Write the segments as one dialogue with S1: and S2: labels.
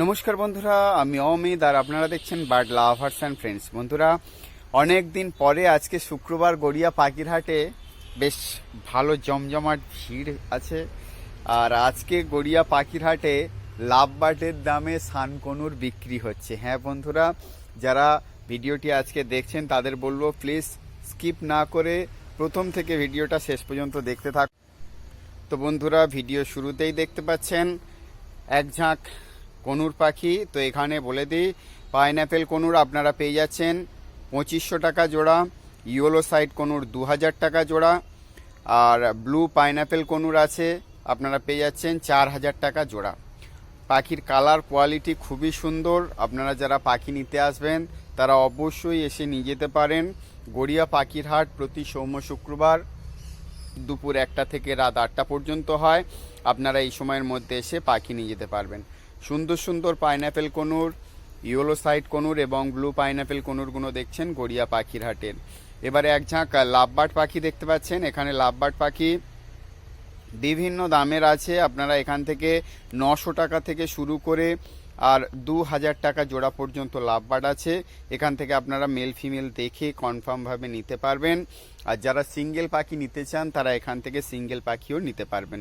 S1: নমস্কার বন্ধুরা, আমি অমিত আর আপনারা দেখছেন বার্ড লাভার্স অ্যান্ড ফ্রেন্ডস বন্ধুরা অনেক দিন পরে আজকে শুক্রবার গড়িয়া পাখিরহাটে বেশ ভালো জমজমাট ভিড় আছে। আর আজকে গড়িয়া পাখিরহাটে লাভ বার্ডের দামে সানকনুর বিক্রি হচ্ছে। হ্যাঁ বন্ধুরা, যারা ভিডিওটি আজকে দেখছেন তাদের বলব প্লিজ স্কিপ না করে প্রথম থেকে ভিডিওটা শেষ পর্যন্ত দেখতে থাক। তো বন্ধুরা, ভিডিও শুরুতেই দেখতে পাচ্ছেন, এক ঝাঁক কনুর পাখি, তো এখানে বলে দিই পাইনঅ্যাপেল কনুর আপনারা পেয়ে যাচ্ছেন পঁচিশশো টাকা জোড়া, ইয়োলো সাইড কনুর দু হাজার টাকা জোড়া, আর ব্লু পাইনঅ্যাপেল কনুর আছে, আপনারা পেয়ে যাচ্ছেন চার হাজার টাকা জোড়া। পাখির কালার, কোয়ালিটি খুবই সুন্দর, আপনারা যারা পাখি নিতে আসবেন, তারা অবশ্যই এসে নিয়ে যেতে পারেন। গড়িয়া পাখির হাট প্রতি সৌম্য শুক্রবার দুপুর একটা থেকে রাত আটটা পর্যন্ত হয়, আপনারা এই সময়ের মধ্যে এসে পাখি নিয়ে যেতে পারবেন। সুন্দর সুন্দর pineapple conure, yellow side conure এবং ব্লু পাইনঅ্যাপেল কনুরগুলো দেখছেন গড়িয়া পাখির হাটের। এবারে এক ঝাঁক লাভবার্ড পাখি দেখতে পাচ্ছেন। এখানে লাভবার্ড পাখি বিভিন্ন দামের আছে। আপনারা এখান থেকে নশো টাকা থেকে শুরু করে আর দু হাজার টাকা জোড়া পর্যন্ত লাভবার্ড আছে। এখান থেকে আপনারা মেল ফিমেল দেখে কনফার্মভাবে নিতে পারবেন। আর যারা সিঙ্গেল পাখি নিতে চান, তারা এখান থেকে সিঙ্গেল পাখিও নিতে পারবেন।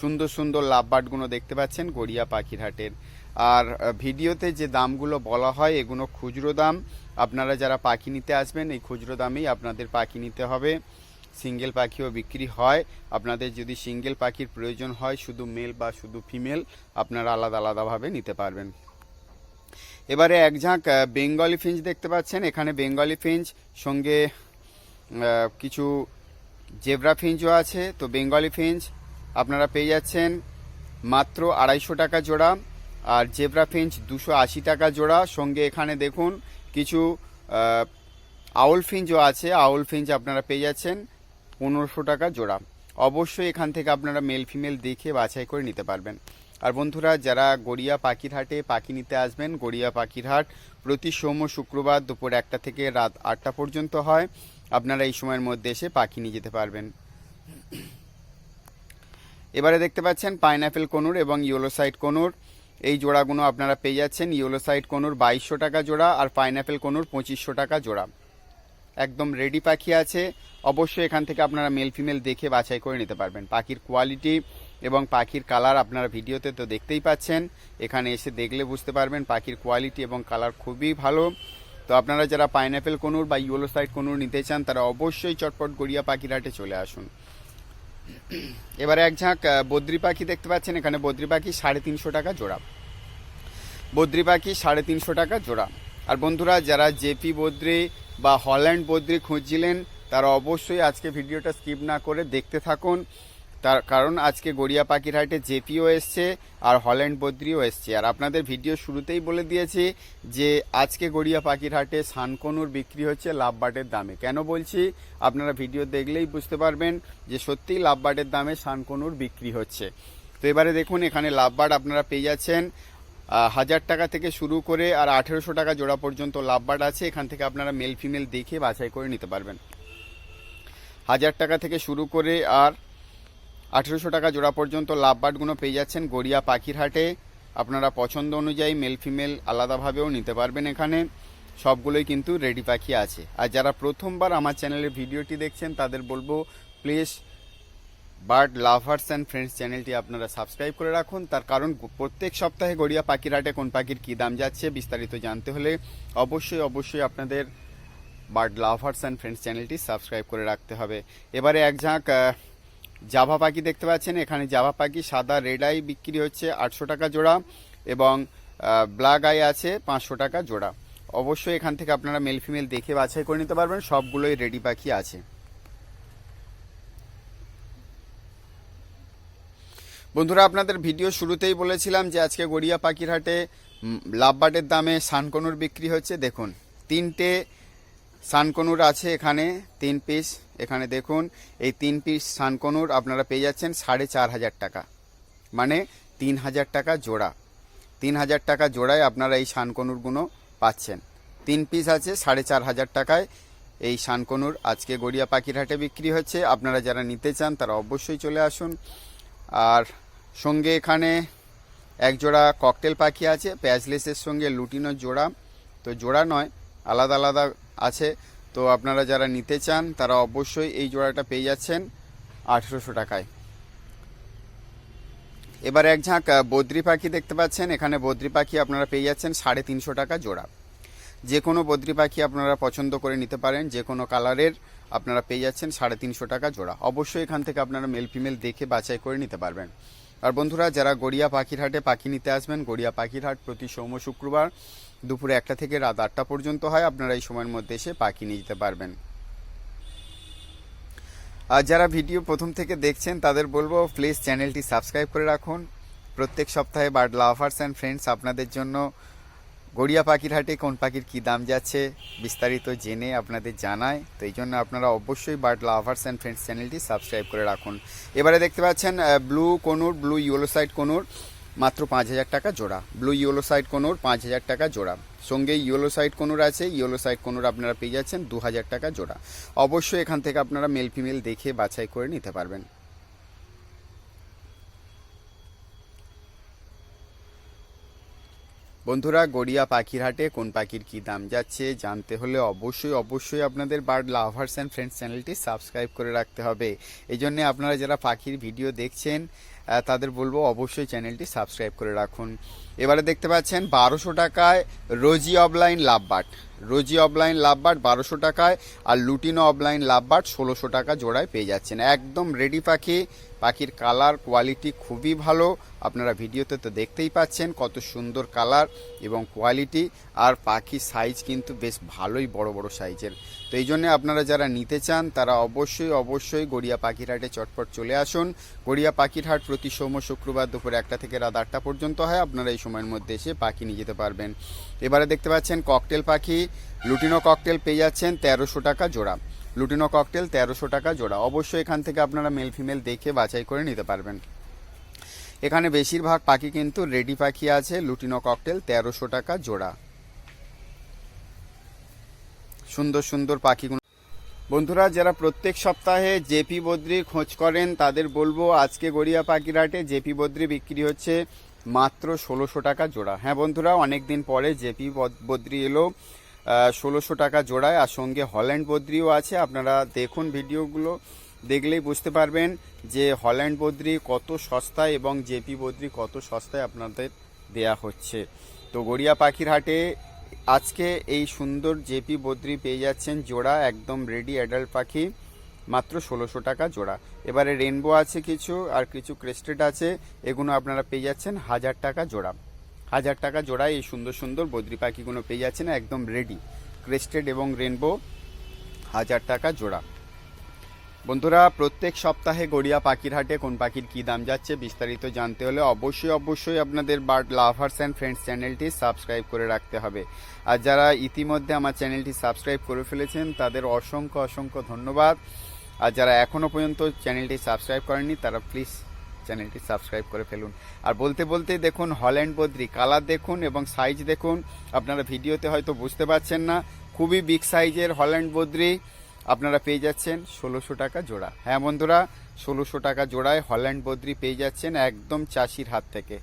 S1: সুন্দর সুন্দর লাভবার্ডগুলো দেখতে পাচ্ছেন গড়িয়া পাখির হাটের আর ভিডিওতে যে দামগুলো বলা হয় এগুলো খুচরো দাম। আপনারা যারা পাখি নিতে আসবেন, এই খুচরো দামেই আপনাদের পাখি নিতে হবে। সিঙ্গেল পাখিও বিক্রি হয়। আপনাদের যদি সিঙ্গেল পাখির প্রয়োজন হয়, শুধু মেল বা শুধু ফিমেল, আপনারা আলাদা আলাদাভাবে নিতে পারবেন। এবারে এক ঝাঁক বেঙ্গলি ফিঞ্চ দেখতে পাচ্ছেন। এখানে বেঙ্গলি ফিঞ্চ, সঙ্গে কিছু জেব্রা ফিঞ্চও আছে। তো বেঙ্গলি ফিঞ্চ আপনারা পেয়ে যাচ্ছেন মাত্র আড়াইশো টাকা জোড়া আর জেব্রা ফিঞ্চ দুশো আশি টাকা জোড়া। সঙ্গে এখানে দেখুন কিছু আউল ফিঞ্চও আছে। আউল ফিঞ্চ আপনারা পেয়ে যাচ্ছেন পনেরোশো টাকা জোড়া। অবশ্যই এখান থেকে আপনারা মেল ফিমেল দেখে বাছাই করে নিতে পারবেন। আর বন্ধুরা, যারা গড়িয়া পাখিরহাটে পাখি নিতে আসবেন, গড়িয়া পাখিরহাট প্রতি সোম শুক্রবার দুপুর একটা থেকে রাত আটটা পর্যন্ত হয়। আপনারা এই সময়ের মধ্যে এসে পাখি নিয়ে যেতে পারবেন। এবারে দেখতে পাচ্ছেন পাইনঅ্যাপেল কনুর এবং ইয়েলো সাইড কনুর। এই জোড়াগুলো আপনারা পেয়ে যাচ্ছেন। ইয়েলো সাইড কনুর বাইশশো টাকা জোড়া আর পাইনঅ্যাপেল কনুর পঁচিশশো টাকা জোড়া। একদম রেডি পাখি আছে। অবশ্যই এখান থেকে আপনারা মেল ফিমেল দেখে বাছাই করে নিতে পারবেন। পাখির কোয়ালিটি এবং পাখির কালার আপনারা ভিডিওতে তো দেখতেই পাচ্ছেন। এখানে এসে দেখলে বুঝতে পারবেন পাখির কোয়ালিটি এবং কালার খুবই ভালো। তো আপনারা যারা পাইনঅ্যাপেল কনুর বা ইয়েলো সাইড কনুর নিতে চান, তারা অবশ্যই চটপট গড়িয়া পাখির হাটে চলে আসুন। এবারে এক ঝাঁক বদ্রি পাখি দেখতে পাচ্ছেন, এখানে বদ্রি পাখি সাড়ে তিনশো টাকা জোড়া। বদ্রি পাখি সাড়ে তিনশো টাকা জোড়া। আর বন্ধুরা, যারা জেপি বদ্রি বা হল্যান্ড বদ্রি খুঁজছিলেন, তারা অবশ্যই আজকে ভিডিওটা স্কিপ না করে দেখতে থাকুন। তার কারণ আজকে গড়িয়া পাখির হাটে জেপিও এসছে আর হল্যান্ড বদ্রিও এসছে। আর আপনাদের ভিডিও শুরুতেই বলে দিয়েছি যে আজকে গড়িয়া পাখির হাটে সানকনুর বিক্রি হচ্ছে লাভবাটের দামে। কেন বলছি? আপনারা ভিডিও দেখলেই বুঝতে পারবেন যে সত্যিই লাভবাটের দামে সানকনুর বিক্রি হচ্ছে। তো এবারে দেখুন, এখানে লাভবার্ড আপনারা পেয়ে যাচ্ছেন হাজার টাকা থেকে শুরু করে আর আঠেরোশো টাকা জোড়া পর্যন্ত লাভবার্ড আছে। এখান থেকে আপনারা মেল ফিমেল দেখে বাছাই করে নিতে পারবেন। হাজার টাকা থেকে শুরু করে আর আঠেরোশো টাকা জোড়া পর্যন্ত লাভবার্ডগুলো পেয়ে যাচ্ছেন গড়িয়া পাখির হাটে আপনারা পছন্দ অনুযায়ী মেল ফিমেল আলাদাভাবেও নিতে পারবেন এখানে। সবগুলোই কিন্তু রেডি পাখি আছে। আর যারা প্রথমবার আমার চ্যানেলের ভিডিওটি দেখছেন, তাদের বলব please bird lovers and friends চ্যানেলটি আপনারা সাবস্ক্রাইব করে রাখুন। তার কারণ, প্রত্যেক সপ্তাহে গড়িয়া পাখির হাটে কোন পাখির কী দাম যাচ্ছে, বিস্তারিত জানতে হলে অবশ্যই অবশ্যই আপনাদের বার্ড লাভার্স অ্যান্ড ফ্রেন্ডস চ্যানেলটি সাবস্ক্রাইব করে রাখতে হবে। এবারে এক ঝাঁক জাভা পাখি দেখতে পাচ্ছেন। এখানে জাভা পাখি সাদা রেড আই বিক্রি হচ্ছে আটশো টাকা জোড়া এবং ব্ল্যাক আই আছে পাঁচশো টাকা জোড়া। অবশ্যই এখান থেকে আপনারা মেল ফিমেল দেখে বাছাই করে নিতে পারবেন সবগুলোই রেডি পাখি আছে। বন্ধুরা আপনাদের ভিডিও শুরুতেই বলেছিলাম যে আজকে গড়িয়া পাখির হাটে উম, লাভবার্ডের দামে সানকনুর বিক্রি হচ্ছে। দেখুন তিনটে সানকনুর আছে এখানে, তিন পিস এখানে দেখুন, এই তিন পিস সানকনুর আপনারা পেয়ে যাচ্ছেন সাড়ে চার হাজার টাকা। মানে তিন হাজার টাকা জোড়া। তিন হাজার টাকা জোড়ায় আপনারা এই সানকনুরগুলো পাচ্ছেন। তিন পিস আছে সাড়ে চার হাজার টাকায়। এই সানকনুর আজকে গড়িয়া পাখির হাটে বিক্রি হচ্ছে। আপনারা যারা নিতে চান তারা অবশ্যই চলে আসুন। আর সঙ্গে এখানে এক জোড়া ককটেল পাখি আছে, প্যাচলেসের সঙ্গে লুটিনো জোড়া। তো জোড়া নয়, আলাদা আলাদা আছে। তো আপনারা যারা নিতে চান, তারা অবশ্যই এই জোড়াটা পেয়ে যাচ্ছেন আঠেরোশো টাকায়। এবার এক ঝাঁক বদ্রি পাখি দেখতে পাচ্ছেন। এখানে বদ্রি পাখি আপনারা পেয়ে যাচ্ছেন সাড়ে তিনশো টাকা জোড়া। যে কোনো বদ্রি পাখি আপনারা পছন্দ করে নিতে পারেন, যে কোনো কালারের আপনারা পেয়ে যাচ্ছেন সাড়ে তিনশো টাকা জোড়া। অবশ্যই এখান থেকে আপনারা মেল ফিমেল দেখে বাছাই করে নিতে পারবেন। আর বন্ধুরা, যারা গড়িয়া পাখির হাটে পাখি নিতে আসবেন, গড়িয়া পাখির হাট প্রতি সোম শুক্রবার দুপুরে একটা থেকে রাত আটটা পর্যন্ত হয়। আপনারা এই সময়ের মধ্যে এসে পাখি নিয়ে যেতে পারবেন। আর যারা ভিডিও প্রথম থেকে দেখছেন, তাদের বলব প্লিজ চ্যানেলটি সাবস্ক্রাইব করে রাখুন। প্রত্যেক সপ্তাহে বার্ড লাভার্স অ্যান্ড ফ্রেন্ডস আপনাদের জন্য গড়িয়া পাখির হাটে কোন পাখির কী দাম যাচ্ছে বিস্তারিত জেনে আপনাদের জানায়। তো এই জন্য আপনারা অবশ্যই বার্ড লাভার্স অ্যান্ড ফ্রেন্ডস চ্যানেলটি সাবস্ক্রাইব করে রাখুন। এবারে দেখতে পাচ্ছেন blue conure blue yellow side conure মাত্র পাঁচ হাজার টাকা জোড়া। ব্লু ইয়েলো সাইড কনুর পাঁচ হাজার টাকা জোড়া। সঙ্গে ইয়েলো সাইড কনুর আছে ইয়েলো সাইড কনুর আপনারা পেয়ে যাচ্ছেন দু হাজার টাকা জোড়া। অবশ্যই এখান থেকে আপনারা মেল ফিমেল দেখে বাছাই করে নিতে পারবেন। বন্ধুরা, গড়িয়া পাখির হাটে কোন পাখির কি দাম যাচ্ছে জানতে হলে অবশ্যই অবশ্যই আপনাদের বার্ড লাভার্স অ্যান্ড ফ্রেন্ডস চ্যানেলটি সাবস্ক্রাইব করে রাখতে হবে। এই জন্যে আপনারা যারা পাখির ভিডিও দেখছেন তাদের বলব অবশ্যই চ্যানেলটি সাবস্ক্রাইব করে রাখুন। এবারে দেখতে পাচ্ছেন বারোশো টাকায় রোজি অফলাইন লাভবাট রোজি অফলাইন লাভবাট বারোশো টাকায় আর লুটিনো অফলাইন লাভবাট ষোলোশো টাকা জোড়ায় পেয়ে যাচ্ছেন। একদম রেডি পাখি পাখির কালার, কোয়ালিটি খুবই ভালো। আপনারা ভিডিওতে তো দেখতেই পাচ্ছেন কত সুন্দর কালার এবং কোয়ালিটি। আর পাখির সাইজ কিন্তু বেশ ভালোই বড় বড় সাইজের। তো এই জন্য আপনারা যারা নিতে চান, তারা অবশ্যই অবশ্যই গড়িয়া পাখির হাটে চটপট চলে আসুন। গড়িয়া পাখির হাট প্রতি সোম শুক্রবার দুপুর একটা থেকে রাত আটটা পর্যন্ত হয়। আপনারা এই সময়ের মধ্যে এসে পাখি নিয়ে যেতে পারবেন। এবারে দেখতে পাচ্ছেন ককটেল পাখি। লুটিনো ককটেল পেয়ে যাচ্ছেন তেরোশো টাকা জোড়া। লুটিনো ককটেল, তেরোশো টাকা জোড়া। অবশ্যই এখান থেকে আপনারা মেল ফিমেল দেখে বাছাই করে নিতে পারবেন। এখানে বেশিরভাগ পাখি কিন্তু রেডি পাখি আছে, লুটিনো ককটেল, তেরোশো টাকা জোড়া। সুন্দর সুন্দর পাখিগুলো। বন্ধুরা, যারা প্রত্যেক সপ্তাহে জেপি বদ্রির খোঁজ করেন, তাদের বলব আজকে গড়িয়া পাখিরহাটে জেপি বদ্রি বিক্রি হচ্ছে মাত্র ষোলোশো টাকা জোড়া। হ্যাঁ বন্ধুরা অনেক দিন পরে জেপি বদ্রি এলো। ষোলোশো টাকা জোড়ায় আর সঙ্গে হল্যান্ড বদ্রিও আছে। আপনারা দেখুন ভিডিওগুলো, দেখলেই বুঝতে পারবেন যে হল্যান্ড বদ্রি কত সস্তায় এবং জেপি বদ্রি কত সস্তায় আপনাদের দেয়া হচ্ছে। তো গড়িয়া পাখির হাটে আজকে এই সুন্দর জেপি বদ্রি পেয়ে যাচ্ছেন জোড়া, একদম রেডি অ্যাডাল্ট পাখি, মাত্র ষোলোশো টাকা জোড়া। এবারে রেনবো আছে কিছু আর কিছু ক্রেস্টেড আছে, এগুলো আপনারা পেয়ে যাচ্ছেন হাজার টাকা জোড়া। হাজার টাকা জোড়ায় এই সুন্দর সুন্দর বদ্রি পাখিগুলো পেয়ে যাচ্ছেন, একদম রেডি ক্রেস্টেড এবং রেনবো হাজার টাকা জোড়া। বন্ধুরা, প্রত্যেক সপ্তাহে গড়িয়া পাখির হাটে কোন পাখির কী দাম যাচ্ছে বিস্তারিত জানতে হলে অবশ্যই অবশ্যই আপনাদের বার্ড লাভার্স অ্যান্ড ফ্রেন্ডস চ্যানেলটি সাবস্ক্রাইব করে রাখতে হবে। আর যারা ইতিমধ্যে আমার চ্যানেলটি সাবস্ক্রাইব করে ফেলেছেন, তাদের অসংখ্য অসংখ্য ধন্যবাদ। আর যারা এখনও পর্যন্ত চ্যানেলটি সাবস্ক্রাইব করেননি, তারা প্লিজ চ্যানেলটি সাবস্ক্রাইব করে ফেলুন। আর বলতে বলতে দেখুন, হল্যান্ড বদ্রি, কালার দেখুন এবং সাইজ দেখুন। আপনারা ভিডিওতে হয়তো বুঝতে পারছেন না, খুবই বিগ সাইজের হল্যান্ড বদ্রি আপনারা পেয়ে যাচ্ছেন ষোলোশো টাকা জোড়া। হ্যাঁ বন্ধুরা, ষোলোশো টাকা জোড়ায় হল্যান্ড বদ্রি পেয়ে যাচ্ছেন একদম চাষির হাত থেকে।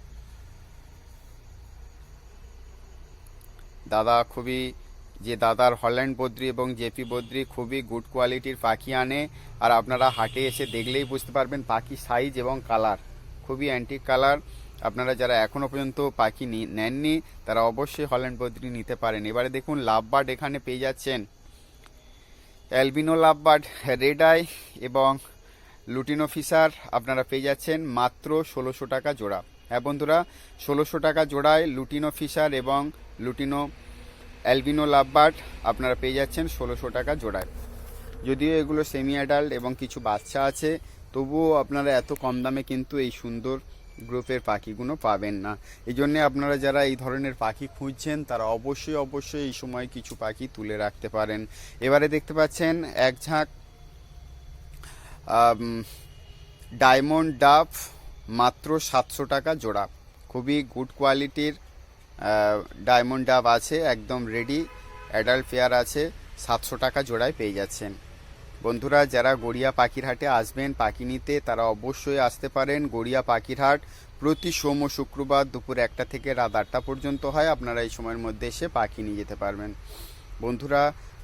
S1: দাদা, খুবই যে দাদার হল্যান্ড বদ্রি এবং জেপি বদ্রি খুবই গুড কোয়ালিটির পাখি আনে। আর আপনারা হাটে এসে দেখলেই বুঝতে পারবেন পাখি সাইজ এবং কালার খুবই অ্যান্টিক কালার আপনারা যারা এখনও পর্যন্ত পাখি নেননি, তারা অবশ্যই হল্যান্ড বদ্রি নিতে পারেন। এবারে দেখুন লাভ বার্ড এখানে পেয়ে যাচ্ছেন। অ্যালবিনো লাভবার্ড রেড আই এবং লুটিনো ফিশার আপনারা পেয়ে যাচ্ছেন মাত্র ষোলোশো টাকা জোড়া। হ্যাঁ বন্ধুরা, ষোলোশো টাকা জোড়ায় লুটিনো ফিশার এবং লুটিনো অ্যালবিনো লাভবার্ড আপনারা পেয়ে যাচ্ছেন ষোলোশো টাকা জোড়ায়। যদিও এগুলো সেমি অ্যাডাল্ট এবং কিছু বাচ্চা আছে, তবুও আপনারা এত কম দামে কিন্তু এই সুন্দর গ্রুপের পাখিগুলো পাবেন না। এই জন্যে আপনারা যারা এই ধরনের পাখি খুঁজছেন, তারা অবশ্যই অবশ্যই এই সময় কিছু পাখি তুলে রাখতে পারেন। এবারে দেখতে পাচ্ছেন এক ঝাঁক ডায়মন্ড ডাফ মাত্র সাতশো টাকা জোড়া। খুবই গুড কোয়ালিটির ডায়মন্ড ডাব আছে, একদম রেডি অ্যাডাল্ট পেয়ার আছে, সাতশো টাকা জোড়ায় পেয়ে যাচ্ছেন। বন্ধুরা, যারা গড়িয়া পাখিরহাটে আসবেন, পাখি নিতে, তারা অবশ্যই আসতে পারেন গড়িয়া পাখিরহাট। প্রতি সোম ও শুক্রবার দুপুর একটা থেকে রাত আটটা পর্যন্ত হয়। আপনারা এই সময়ের মধ্যে এসে পাখি নিয়ে যেতে পারবেন। বন্ধুরা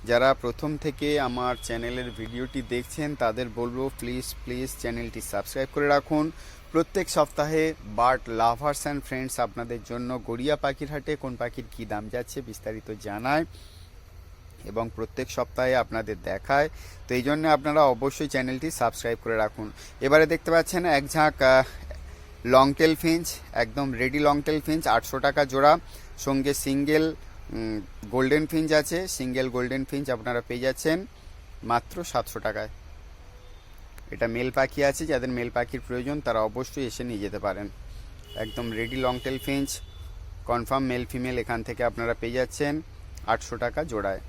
S1: যারা প্রথম থেকে আমার চ্যানেলের ভিডিওটি দেখছেন, তাদের বলব প্লিজ প্লিজ চ্যানেলটি সাবস্ক্রাইব করে রাখুন। প্রত্যেক সপ্তাহে বার্ড লাভার্স অ্যান্ড ফ্রেন্ডস আপনাদের জন্য গড়িয়া পাখির হাটে কোন পাখির কী দাম যাচ্ছে বিস্তারিত জানায় এবং প্রত্যেক সপ্তাহে আপনাদের দেখায়। তো এই জন্য আপনারা অবশ্যই চ্যানেলটি সাবস্ক্রাইব করে রাখুন। এবারে দেখতে পাচ্ছেন এক ঝাঁক লং টেল ফিঞ্চ একদম রেডি লং টেল ফিঞ্চ আটশো টাকা জোড়া, সঙ্গে সিঙ্গেল গোল্ডেন ফিঞ্চ আছে সিঙ্গেল গোল্ডেন ফিঞ্চ আপনারা পেয়ে যাচ্ছেন মাত্র সাতশো টাকায়। এটা মেল পাখি আছে, যাদের মেল পাখির প্রয়োজন, তারা অবশ্যই এসে নিয়ে যেতে পারেন। একদম ready long tail finch confirm male female এখান থেকে আপনারা পেয়ে যাচ্ছেন আটশো টাকা জোড়ায়।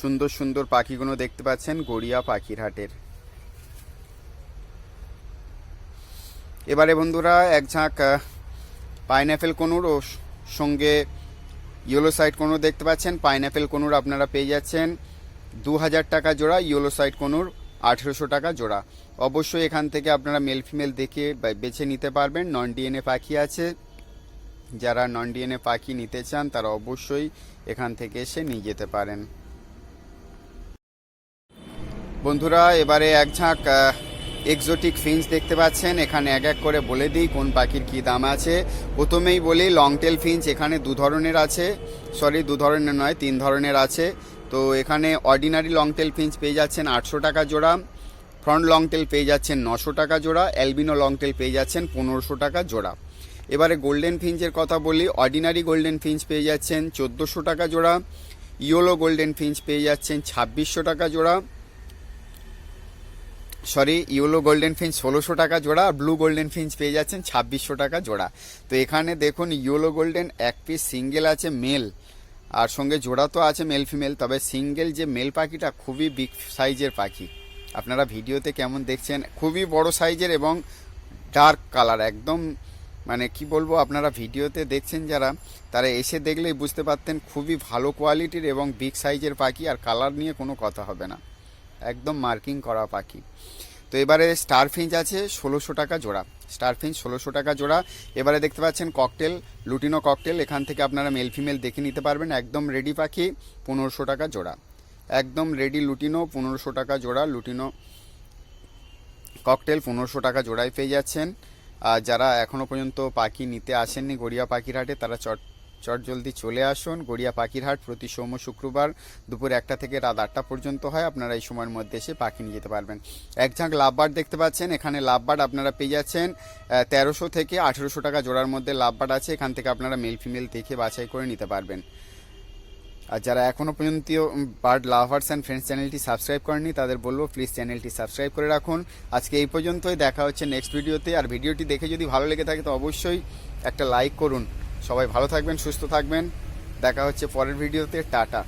S1: সুন্দর সুন্দর পাখিগুলো দেখতে পাচ্ছেন গড়িয়া পাখির হাটের। এবারে বন্ধুরা, এক ঝাঁক পাইনঅ্যাপেল কোনুর ও সঙ্গে ইয়েলো সাইড কোনুর দেখতে পাচ্ছেন। পাইনঅ্যাপেল কোনুর আপনারা পেয়ে যাচ্ছেন দু হাজার টাকা জোড়া ইয়েলো সাইড কোনুর আঠেরোশো টাকা জোড়া। অবশ্যই এখান থেকে আপনারা মেল ফিমেল দেখে বেছে নিতে পারবেন। নন ডিএনএ পাখি আছে। যারা নন ডিএনএ পাখি নিতে চান, তারা অবশ্যই এখান থেকে এসে নিয়ে যেতে পারেন। বন্ধুরা, এবারে এক ঝাঁক এক্সোটিক ফিঞ্চ দেখতে পাচ্ছেন। এখানে এক এক করে বলে দিই কোন পাখির কি দাম আছে। প্রথমেই বলি লং টেল ফিঞ্চ এখানে দু ধরনের আছে। সরি দু ধরনের নয়, তিন ধরনের আছে। তো এখানে অর্ডিনারি লং টেল ফিঞ্চ পেয়ে যাচ্ছেন আটশো টাকা জোড়া। ফ্রন্ট লং টেল পেয়ে যাচ্ছেন নশো টাকা জোড়া। অ্যালবিনো লং টেল পেয়ে যাচ্ছেন পনেরোশো টাকা জোড়া। এবারে গোল্ডেন ফিঞ্চের কথা বলি অর্ডিনারি গোল্ডেন ফিঞ্চ পেয়ে যাচ্ছেন চোদ্দোশো টাকা জোড়া। ইয়োলো গোল্ডেন ফিঞ্চ পেয়ে যাচ্ছেন ছাব্বিশশো টাকা জোড়া। সরি ইউলো গোল্ডেন ফিঞ্চ ষোলোশো টাকা জোড়া আর ব্লু গোল্ডেন ফিঞ্চ পেয়ে যাচ্ছেন ছাব্বিশশো টাকা জোড়া। তো এখানে দেখুন ইউলো গোল্ডেন এক পিস সিঙ্গেল আছে মেল আর সঙ্গে জোড়া তো আছে মেল ফিমেল তবে সিঙ্গেল যে মেল পাখিটা খুবই বিগ সাইজের পাখি। আপনারা ভিডিওতে কেমন দেখছেন, খুবই বড় সাইজের এবং ডার্ক কালার একদম মানে কি বলব, আপনারা ভিডিওতে দেখছেন যারা, তারা এসে দেখলেই বুঝতে পারতেন খুবই ভালো কোয়ালিটির এবং বিগ সাইজের পাখি, আর কালার নিয়ে কোনো কথা হবে না। একদম মার্কিং করা পাখি। তো এবারে স্টার ফিঞ্চ আছে ষোলোশো টাকা জোড়া। স্টার ফিঞ্চ ষোলোশো টাকা জোড়া। এবারে দেখতে পাচ্ছেন ককটেল, লুটিনো ককটেল। এখান থেকে আপনারা মেল ফিমেল দেখে নিতে পারবেন। একদম রেডি পাখি, পনেরোশো টাকা জোড়া। একদম রেডি লুটিনো, পনেরোশো টাকা জোড়া। লুটিনো ককটেল পনেরোশো টাকা জোড়ায় পেয়ে যাচ্ছেন। আর যারা এখনও পর্যন্ত পাখি নিতে আসেননি গড়িয়া পাখির হাটে, তারা চট চট জলদি চলে আসুন। গড়িয়া পাখিরহাট প্রতি সোম শুক্রবার দুপুর একটা থেকে রাত আটটা পর্যন্ত হয়। আপনারা এই সময়ের মধ্যে এসে পাখি নিয়ে যেতে পারবেন। এক ঝাঁক লাভবার্ড দেখতে পাচ্ছেন। এখানে লাভবার্ড আপনারা পেয়ে যাচ্ছেন তেরোশো থেকে আঠেরোশো টাকা জোড়ার মধ্যে লাভবার্ড আছে। এখান থেকে আপনারা মেল ফিমেল দেখে বাছাই করে নিতে পারবেন। আর যারা এখনও পর্যন্ত বার্ড লাভার্স অ্যান্ড ফ্রেন্ডস চ্যানেলটি সাবস্ক্রাইব করেনি তাদের বলব প্লিজ চ্যানেলটি সাবস্ক্রাইব করে রাখুন। আজকে এই পর্যন্তই। দেখা হচ্ছে নেক্সট ভিডিওতে। আর ভিডিওটি দেখে যদি ভালো লেগে থাকে, তো অবশ্যই একটা লাইক করুন। সবাই ভালো থাকবেন সুস্থ থাকবেন। দেখা হচ্ছে পরের ভিডিওতে টাটা।